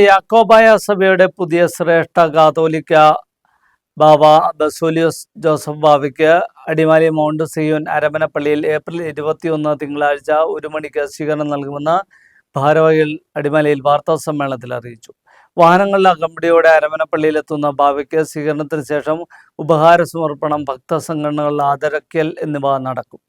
യാക്കോബായ സഭയുടെ പുതിയ ശ്രേഷ്ഠ കാതോലിക്ക ബാബ ബസൂലിയോസ് ജോസഫ് ബാബയ്ക്ക് അടിമാലി മൗണ്ട് സിയോൻ അരമനപ്പള്ളിയിൽ ഏപ്രിൽ ഇരുപത്തിയൊന്ന് തിങ്കളാഴ്ച ഒരു മണിക്ക് സ്വീകരണം നൽകുമെന്ന് ഭാരവാഹികൾ അടിമാലിയിൽ വാർത്താ സമ്മേളനത്തിൽ അറിയിച്ചു. വാഹനങ്ങളുടെ അകമ്പടിയോടെ അരമനപ്പള്ളിയിലെത്തുന്ന ബാബയ്ക്ക് സ്വീകരണത്തിന് ശേഷം ഉപഹാര സമർപ്പണം ഭക്തസംഘടനകളുടെ ആദരക്കൽ എന്നിവ നടക്കും.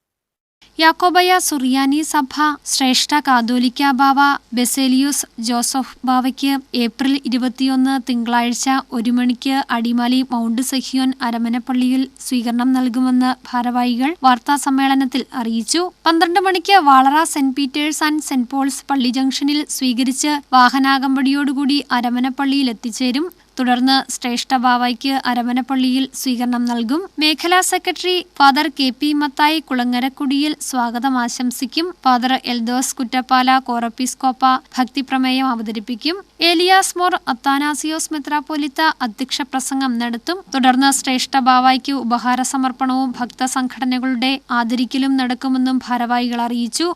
യാക്കോബയ സുറിയാനി സഭ ശ്രേഷ്ഠ കാതോലിക്ക ബാവ ബെസേലിയൂസ് ജോസഫ് ബാവയ്ക്ക് ഏപ്രിൽ ഇരുപത്തിയൊന്ന് തിങ്കളാഴ്ച ഒരു മണിക്ക് അടിമാലി മൗണ്ട് സെഹിയോൻ അരമനപ്പള്ളിയിൽ സ്വീകരണം നൽകുമെന്ന് ഭാരവാഹികൾ വാർത്താ സമ്മേളനത്തിൽ അറിയിച്ചു. പന്ത്രണ്ട് മണിക്ക് Valara saint Peter's and saint Paul's പള്ളി ജംഗ്ഷനിൽ സ്വീകരിച്ച് വാഹനാകമ്പടിയോടുകൂടി അരമനപ്പള്ളിയിൽ എത്തിച്ചേരും. തുടർന്ന് ശ്രേഷ്ഠ ബാവയ്ക്ക് അരമനപ്പള്ളിയിൽ സ്വീകരണം നൽകും. മേഖലാ secretary father K P Mathai കുളങ്ങരക്കുടിയിൽ സ്വാഗതം ആശംസിക്കും. ഫാദർ എൽദോസ് കുറ്റപ്പാല കോറപ്പിസ്കോപ്പ ഭക്തിപ്രമേയം അവതരിപ്പിക്കും. ഏലിയാസ് മോർ അത്താനാസിയോസ് മെത്രാപ്പൊലിത്ത അധ്യക്ഷ പ്രസംഗം നടത്തും. തുടർന്ന് ശ്രേഷ്ഠ ബാവായ്ക്ക് ഉപഹാര സമർപ്പണവും ഭക്ത സംഘടനകളുടെ ആദരിക്കലും നടക്കുമെന്നും ഭാരവാഹികൾ അറിയിച്ചു.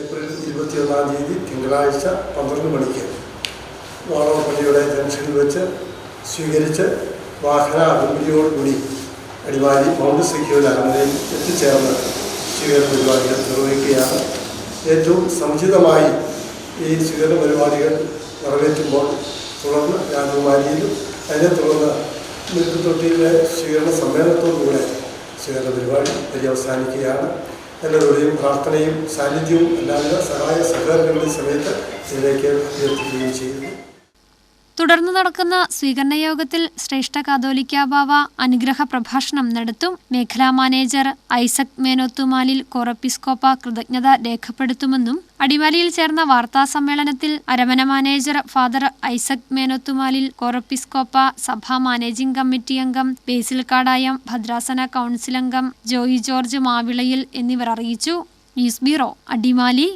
ഏപ്രിൽ ഇരുപത്തിയൊന്നാം തീയതി തിങ്കളാഴ്ച പന്ത്രണ്ട് മണിക്ക് വാളവപ്പള്ളിയുടെ ജംഗ്ഷനിൽ വെച്ച് സ്വീകരിച്ച് വാഹന അഭിമുഖിയോടുകൂടി അടിമാലി മൗണ്ട് സെക്യൂരിറ്റി അരമനയിൽ എത്തിച്ചേർന്ന് സ്വീകരണ പരിപാടികൾ നിർവഹിക്കുകയാണ്. ഏറ്റവും സമുചിതമായി ഈ സ്വീകരണ പരിപാടികൾ നിറവേറ്റുമ്പോൾ തുടർന്ന് രാജകുമാരിയിലും അതിനെ തുടർന്ന് മിൽക്കുത്തൊട്ടിയിലെ സ്വീകരണ സമ്മേളനത്തോടുകൂടെ സ്വീകരണ പരിപാടി പര്യവസാനിക്കുകയാണ്. എല്ലാവരുടെയും പ്രാർത്ഥനയും സാന്നിധ്യവും എല്ലാവിധ സഹായ സഹകരണങ്ങളുടെ സമയത്ത് ഇതിലേക്ക് അഭ്യർത്ഥിക്കുകയും ചെയ്യുന്നു. തുടർന്ന് നടക്കുന്ന സ്വീകരണ യോഗത്തിൽ ശ്രേഷ്ഠ കാതോലിക്ക ബാവ അനുഗ്രഹ പ്രഭാഷണം നടത്തും. മേഖലാ മാനേജർ ഐസക് മേനോത്തുമാലിൽ കോറപ്പിസ്കോപ്പ കൃതജ്ഞത രേഖപ്പെടുത്തുമെന്നും അടിമാലിയിൽ ചേർന്ന വാർത്താ സമ്മേളനത്തിൽ അരമന മാനേജർ ഫാദർ ഐസക് മേനോത്തുമാലിൽ കോറപ്പിസ്കോപ്പ സഭാ മാനേജിംഗ് കമ്മിറ്റി അംഗം ബേസിൽ കാടായം ഭദ്രാസന കൗൺസിൽ അംഗം ജോയി ജോർജ് മാവിളയിൽ എന്നിവർ അറിയിച്ചു. News bureau Adimali.